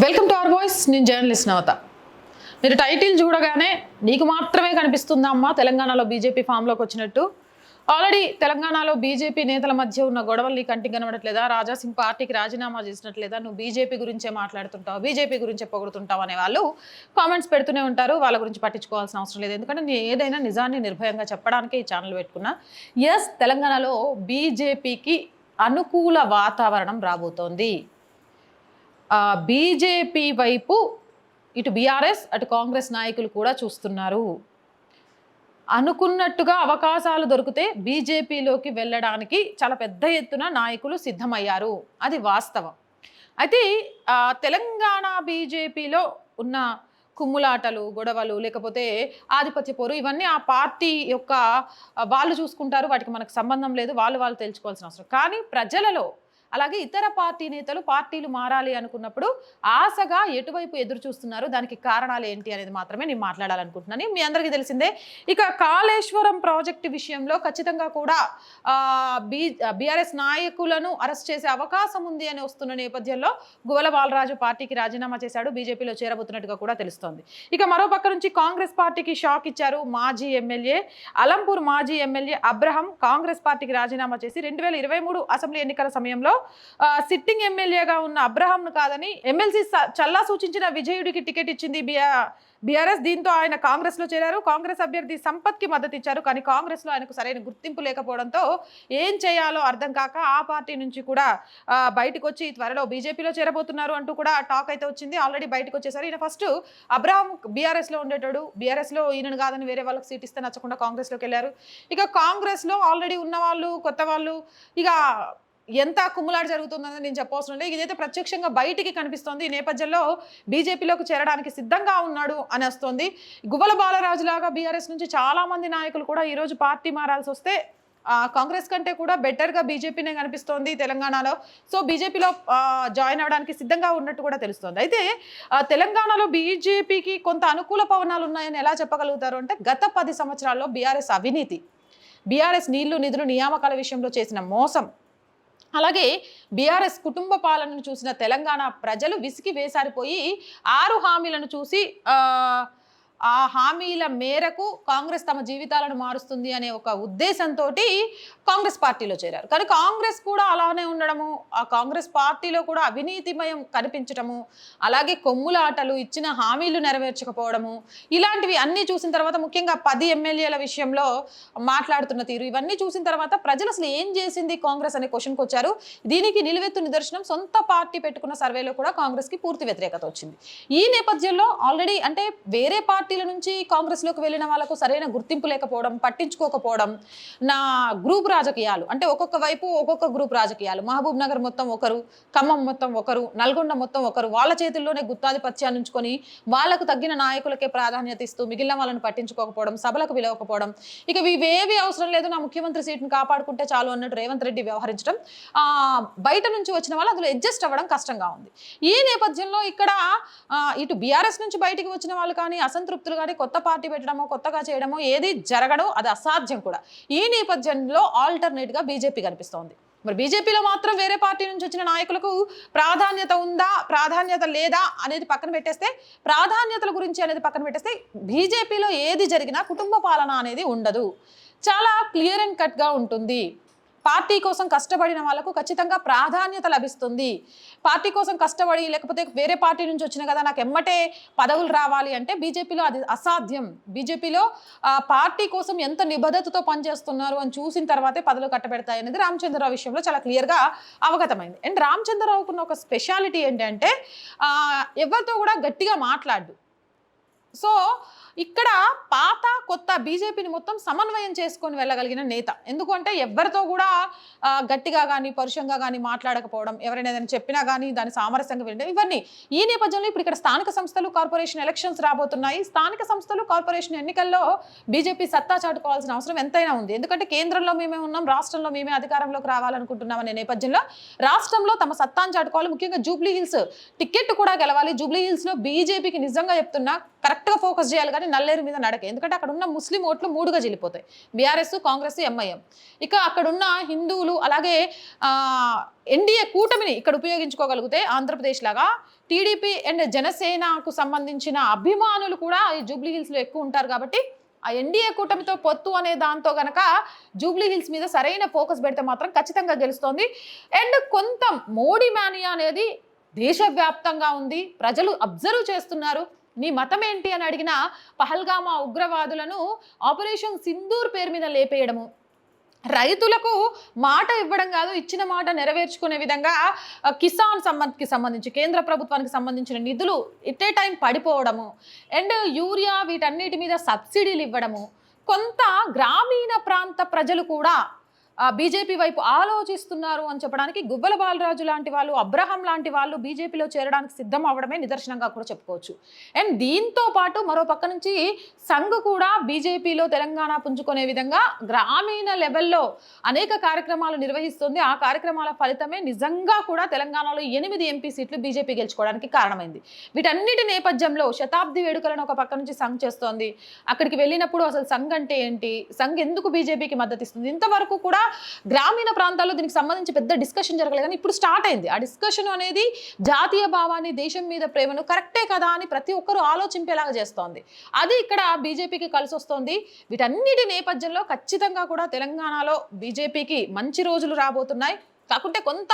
Welcome to our voice నేను journalist Navata. మీరు title చూడగానే నీకు మాత్రమే కనిపిస్తుందా అమ్మా తెలంగాణలో బీజేపీ ఫామ్లోకి వచ్చినట్టు. ఆల్రెడీ తెలంగాణలో బీజేపీ నేతల మధ్య ఉన్న గొడవలు నీ కంటికి కనబడట్లేదా? రాజాసింగ్ పార్టీకి రాజీనామా చేసినట్లేదా? నువ్వు బీజేపీ గురించే మాట్లాడుతుంటావు? బీజేపీ గురించే పొగుడుతుంటావు అనే వాళ్ళు కామెంట్స్ పెడుతూనే ఉంటారు. వాళ్ళ గురించి పట్టించుకోవాల్సిన అవసరం లేదు. ఎందుకంటే నేను ఏదైనా నిజాన్ని నిర్భయంగా చెప్పడానికే ఈ ఛానల్ పెట్టుకున్నా. ఎస్ తెలంగాణలో బీజేపీకి అనుకూల వాతావరణం రాబోతోంది. బీజేపీ వైపు ఇటు బీఆర్ఎస్ అటు కాంగ్రెస్ నాయకులు కూడా చూస్తున్నారు. అనుకున్నట్టుగా అవకాశాలు దొరికితే బీజేపీలోకి వెళ్ళడానికి చాలా పెద్ద ఎత్తున నాయకులు సిద్ధమయ్యారు. అది వాస్తవం. అయితే తెలంగాణ బీజేపీలో ఉన్న కుమ్ములాటలు గొడవలు లేకపోతే ఆధిపత్య పోరు ఇవన్నీ ఆ పార్టీ యొక్క వాళ్ళు చూసుకుంటారు. వాటికి మనకు సంబంధం లేదు. వాళ్ళు వాళ్ళు తెలుసుకోవాల్సిన అవసరం. కానీ ప్రజలలో అలాగే ఇతర పార్టీ నేతలు పార్టీలు మారాలి అనుకున్నప్పుడు ఆశగా ఎటువైపు ఎదురు చూస్తున్నారు? దానికి కారణాలు ఏంటి అనేది మాత్రమే నేను మాట్లాడాలనుకుంటున్నాను. మీ అందరికీ తెలిసిందే ఇక కాళేశ్వరం ప్రాజెక్టు విషయంలో ఖచ్చితంగా కూడా బీ బీఆర్ఎస్ నాయకులను అరెస్ట్ చేసే అవకాశం ఉంది అని వస్తున్న నేపథ్యంలో గువల బాలరాజు పార్టీకి రాజీనామా చేశాడు. బీజేపీలో చేరబోతున్నట్టుగా కూడా తెలుస్తోంది. ఇక మరో పక్క నుంచి కాంగ్రెస్ పార్టీకి షాక్ ఇచ్చారు మాజీ ఎమ్మెల్యే అలంపూర్ మాజీ ఎమ్మెల్యే అబ్రహం కాంగ్రెస్ పార్టీకి రాజీనామా చేసి రెండు వేల ఇరవై మూడు అసెంబ్లీ ఎన్నికల సమయంలో సిట్టింగ్ ఎమ్మెల్యేగా ఉన్న అబ్రహాంను కాదని ఎమ్మెల్సీ చల్లా సూచించిన విజయుడికి టికెట్ ఇచ్చింది బిఆర్ బీఆర్ఎస్. దీంతో ఆయన కాంగ్రెస్లో చేరారు. కాంగ్రెస్ అభ్యర్థి సంపత్కి మద్దతు ఇచ్చారు. కానీ కాంగ్రెస్లో ఆయనకు సరైన గుర్తింపు లేకపోవడంతో ఏం చేయాలో అర్థం కాక ఆ పార్టీ నుంచి కూడా బయటకు వచ్చి త్వరలో బీజేపీలో చేరబోతున్నారు అంటూ కూడా టాక్ అయితే వచ్చింది. ఆల్రెడీ బయటకు వచ్చేసారు ఈయన ఫస్ట్ అబ్రహాం బీఆర్ఎస్లో ఉండేటాడు. బీఆర్ఎస్లో ఈయనను కాదని వేరే వాళ్ళకి సీట్ ఇస్తే నచ్చకుండా కాంగ్రెస్లోకి వెళ్ళారు. ఇక కాంగ్రెస్లో ఆల్రెడీ ఉన్న వాళ్ళు కొత్త వాళ్ళు ఇక ఎంత కుమ్ములాట జరుగుతుందని నేను చెప్పవసరం లేదు. ఇదైతే ప్రత్యక్షంగా బయటికి కనిపిస్తోంది. ఈ నేపథ్యంలో బీజేపీలోకి చేరడానికి సిద్ధంగా ఉన్నాడు అని వస్తోంది. గువ్వల బాలరాజు లాగా బీఆర్ఎస్ నుంచి చాలా మంది నాయకులు కూడా ఈరోజు పార్టీ మారాల్సి వస్తే కాంగ్రెస్ కంటే కూడా బెటర్గా బీజేపీనే కనిపిస్తోంది తెలంగాణలో. సో బీజేపీలో జాయిన్ అవ్వడానికి సిద్ధంగా ఉన్నట్టు కూడా తెలుస్తోంది. అయితే తెలంగాణలో బీజేపీకి కొంత అనుకూల పవనాలు ఉన్నాయని ఎలా చెప్పగలుగుతారు అంటే గత పది సంవత్సరాల్లో బీఆర్ఎస్ అవినీతి బీఆర్ఎస్ నీళ్ళు నిధులు నియామకాల విషయంలో చేసిన మోసం అలాగే బీఆర్ఎస్ కుటుంబ పాలనను చూసిన తెలంగాణ ప్రజలు విసిగి వేసారిపోయి ఆరు హామీలను చూసి ఆ, హామీల మేరకు కాంగ్రెస్ తమ జీవితాలను మారుస్తుంది అనే ఒక ఉద్దేశంతో కాంగ్రెస్ పార్టీలో చేరారు. కానీ కాంగ్రెస్ కూడా అలానే ఉండడము ఆ కాంగ్రెస్ పార్టీలో కూడా అవినీతిమయం కనిపించడము అలాగే కొమ్ముల ఆటలు ఇచ్చిన హామీలు నెరవేర్చకపోవడము ఇలాంటివి అన్నీ చూసిన తర్వాత ముఖ్యంగా పది ఎమ్మెల్యేల విషయంలో మాట్లాడుతున్న తీరు ఇవన్నీ చూసిన తర్వాత ప్రజలు అసలు ఏం చేసింది కాంగ్రెస్ అనే క్వశ్చన్కి వచ్చారు. దీనికి నిలువెత్తు నిదర్శనం సొంత పార్టీ పెట్టుకున్న సర్వేలో కూడా కాంగ్రెస్కి పూర్తి వ్యతిరేకత వచ్చింది. ఈ నేపథ్యంలో ఆల్రెడీ అంటే వేరే పార్టీ పార్టీల నుంచి కాంగ్రెస్లోకి వెళ్ళిన వాళ్ళకు సరైన గుర్తింపు లేకపోవడం పట్టించుకోకపోవడం నా గ్రూప్ రాజకీయాలు. అంటే ఒక్కొక్క వైపు ఒక్కొక్క గ్రూప్ రాజకీయాలు. మహబూబ్ నగర్ మొత్తం ఒకరు ఖమ్మం మొత్తం ఒకరు నల్గొండ మొత్తం ఒకరు. వాళ్ళ చేతుల్లోనే గుత్తాధిపత్యాన్ని ఉంచుకొని వాళ్ళకు తగ్గిన నాయకులకే ప్రాధాన్యత ఇస్తూ మిగిలిన వాళ్ళని పట్టించుకోకపోవడం సభలకు పిలవకపోవడం. ఇక ఇవేవి అవసరం లేదు. నా ముఖ్యమంత్రి సీట్ని కాపాడుకుంటే చాలు అన్నట్టు రేవంత్ రెడ్డి వ్యవహరించడం. బయట నుంచి వచ్చిన వాళ్ళు అందులో అడ్జస్ట్ అవ్వడం కష్టంగా ఉంది. ఈ నేపథ్యంలో ఇక్కడ ఇటు బీఆర్ఎస్ నుంచి బయటికి వచ్చిన వాళ్ళు కానీ అసంతృప్తులు కానీ కొత్త పార్టీ పెట్టడమో కొత్తగా చేయడమో ఏది జరగడం అది అసాధ్యం కూడా. ఈ నేపథ్యంలో ఆల్టర్నేట్గా బీజేపీ కనిపిస్తోంది. మరి బీజేపీలో మాత్రం వేరే పార్టీ నుంచి వచ్చిన నాయకులకు ప్రాధాన్యత ఉందా ప్రాధాన్యత లేదా అనేది పక్కన పెట్టేస్తే ప్రాధాన్యతల గురించి అనేది పక్కన పెట్టేస్తే బీజేపీలో ఏది జరిగినా కుటుంబ పాలన అనేది ఉండదు. చాలా క్లియర్ అండ్ కట్గా ఉంటుంది. పార్టీ కోసం కష్టపడిన వాళ్ళకు ఖచ్చితంగా ప్రాధాన్యత లభిస్తుంది. పార్టీ కోసం కష్టపడి లేకపోతే వేరే పార్టీ నుంచి వచ్చిన కదా నాకు ఎమ్మటే పదవులు రావాలి అంటే బీజేపీలో అది అసాధ్యం. బీజేపీలో పార్టీ కోసం ఎంత నిబద్ధతతో పనిచేస్తున్నారు అని చూసిన తర్వాతే పదవులు కట్టబెడతాయి అనేది రామచంద్రరావు విషయంలో చాలా క్లియర్గా అవగతమైంది. అండ్ రామచంద్రరావుకున్న ఒక స్పెషాలిటీ ఏంటంటే ఎవరితో కూడా గట్టిగా మాట్లాడు సో ఇక్కడ పాత కొత్త బీజేపీని మొత్తం సమన్వయం చేసుకొని వెళ్ళగలిగిన నేత. ఎందుకంటే ఎవరితో కూడా గట్టిగా కానీ పరుషంగా కానీ మాట్లాడకపోవడం ఎవరైనా ఏదైనా చెప్పినా కానీ దాని సామరస్యంగా వెళ్ళడం ఇవన్నీ ఈ నేపథ్యంలో ఇప్పుడు ఇక్కడ స్థానిక సంస్థలు కార్పొరేషన్ ఎలక్షన్స్ రాబోతున్నాయి. స్థానిక సంస్థలు కార్పొరేషన్ ఎన్నికల్లో బీజేపీ సత్తా చాటుకోవాల్సిన అవసరం ఎంతైనా ఉంది. ఎందుకంటే కేంద్రంలో మేమే ఉన్నాం రాష్ట్రంలో మేమే అధికారంలోకి రావాలనుకుంటున్నాం అనే నేపథ్యంలో రాష్ట్రంలో తమ సత్తాను చాటుకోవాలి. ముఖ్యంగా జూబ్లీ హిల్స్ టికెట్ కూడా గెలవాలి. జూబ్లీ హిల్స్లో బీజేపీకి నిజంగా చెప్తున్నా కరెక్ట్ కరెక్ట్గా ఫోకస్ చేయాలి కానీ నల్లేరు మీద నడక. ఎందుకంటే అక్కడ ఉన్న ముస్లిం ఓట్లు మూడుగా జిల్లిపోతాయి బీఆర్ఎస్ కాంగ్రెస్ ఎంఐఎం. ఇక అక్కడున్న హిందువులు అలాగే ఎన్డీఏ కూటమిని ఇక్కడ ఉపయోగించుకోగలిగితే ఆంధ్రప్రదేశ్ లాగా టీడీపీ అండ్ జనసేనకు సంబంధించిన అభిమానులు కూడా ఈ జూబ్లీ హిల్స్లో ఎక్కువ ఉంటారు కాబట్టి ఆ ఎన్డీఏ కూటమితో పొత్తు అనే దాంతో గనక జూబ్లీ హిల్స్ మీద సరైన ఫోకస్ పెడితే మాత్రం ఖచ్చితంగా గెలుస్తోంది. అండ్ కొంత మోడీ మానియా అనేది దేశవ్యాప్తంగా ఉంది. ప్రజలు అబ్జర్వ్ చేస్తున్నారు. నీ మతం ఏంటి అని అడిగిన పహల్గామా ఉగ్రవాదులను ఆపరేషన్ సింధూర్ పేరు మీద లేపేయడము. రైతులకు మాట ఇవ్వడం కాదు ఇచ్చిన మాట నెరవేర్చుకునే విధంగా కిసాన్ సంబంధికి సంబంధించి కేంద్ర ప్రభుత్వానికి సంబంధించిన నిధులు ఇట్టే టైం పడిపోవడము అండ్ యూరియా వీటన్నిటి మీద సబ్సిడీలు ఇవ్వడము. కొంత గ్రామీణ ప్రాంత ప్రజలు కూడా బీజేపీ వైపు ఆలోచిస్తున్నారు అని చెప్పడానికి గువ్వల బాలరాజు లాంటి వాళ్ళు అబ్రహం లాంటి వాళ్ళు బీజేపీలో చేరడానికి సిద్ధం అవ్వడమే నిదర్శనంగా కూడా చెప్పుకోవచ్చు. అండ్ దీంతో పాటు మరో పక్క నుంచి సంఘ్ కూడా బీజేపీలో తెలంగాణ పుంజుకునే విధంగా గ్రామీణ లెవెల్లో అనేక కార్యక్రమాలు నిర్వహిస్తుంది. ఆ కార్యక్రమాల ఫలితమే నిజంగా కూడా తెలంగాణలో ఎనిమిది ఎంపీ సీట్లు బీజేపీ గెలుచుకోవడానికి కారణమైంది. వీటన్నిటి నేపథ్యంలో శతాబ్ది వేడుకలను ఒక పక్క నుంచి సంఘ్ చేస్తోంది. అక్కడికి వెళ్ళినప్పుడు అసలు సంఘ్ అంటే ఏంటి? సంఘ్ ఎందుకు బీజేపీకి మద్దతు ఇస్తుంది ఇంతవరకు కూడా గ్రామీణ ప్రాంతాల్లో దీనికి సంబంధించి పెద్ద డిస్కషన్ జరగలేదు. కానీ ఇప్పుడు స్టార్ట్ అయింది. ఆ డిస్కషన్ అనేది జాతీయ భావాన్ని దేశం మీద ప్రేమను కరెక్టే కదా అని ప్రతి ఒక్కరూ ఆలోచింపేలాగా చేస్తోంది. అది ఇక్కడ బీజేపీకి కలిసి వస్తోంది. వీటన్నిటి నేపథ్యంలో ఖచ్చితంగా కూడా తెలంగాణలో బీజేపీకి మంచి రోజులు రాబోతున్నాయి. కాకుంటే కొంత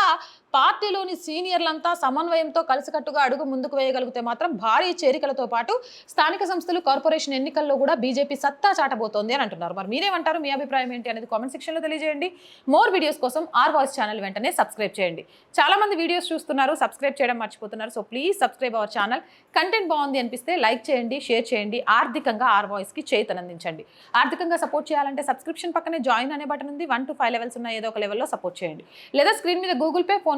పార్టీలోని సీనియర్లంతా సమన్వయంతో కలిసికట్టుగా అడుగు ముందుకు వేయగలిగితే మాత్రం భారీ చేరికలతో పాటు స్థానిక సంస్థలు కార్పొరేషన్ ఎన్నికల్లో కూడా బీజేపీ సత్తా చాటబోతోంది అని అంటున్నారు. మరి మీరేమంటారు? మీ అభిప్రాయం ఏంటి అనేది కామెంట్ సెక్షన్లో తెలియజేయండి. మోర్ వీడియోస్ కోసం ఆర్ వాయిస్ ఛానల్ వెంటనే సబ్స్క్రైబ్ చేయండి. చాలా మంది వీడియోస్ చూస్తున్నారు సబ్స్క్రైబ్ చేయడం మర్చిపోతున్నారు. So please subscribe our channel. Content బాగుంది అనిపిస్తే లైక్ చేయండి షేర్ చేయండి ఆర్థికంగా ఆర్ వాయిస్కి చేతనందించండి. ఆర్థికంగా సపోర్ట్ చేయాలంటే సబ్స్క్రిప్షన్ పక్కనే జాయిన్ అనే బటన్ ఉంది. వన్ టు ఫైవ్ లెవెల్స్ ఉన్న ఏదో ఒక లెవెల్లో సపోర్ట్ చేయండి. లేదా స్క్రీన్ మీద గూగుల్ పే ఫోన్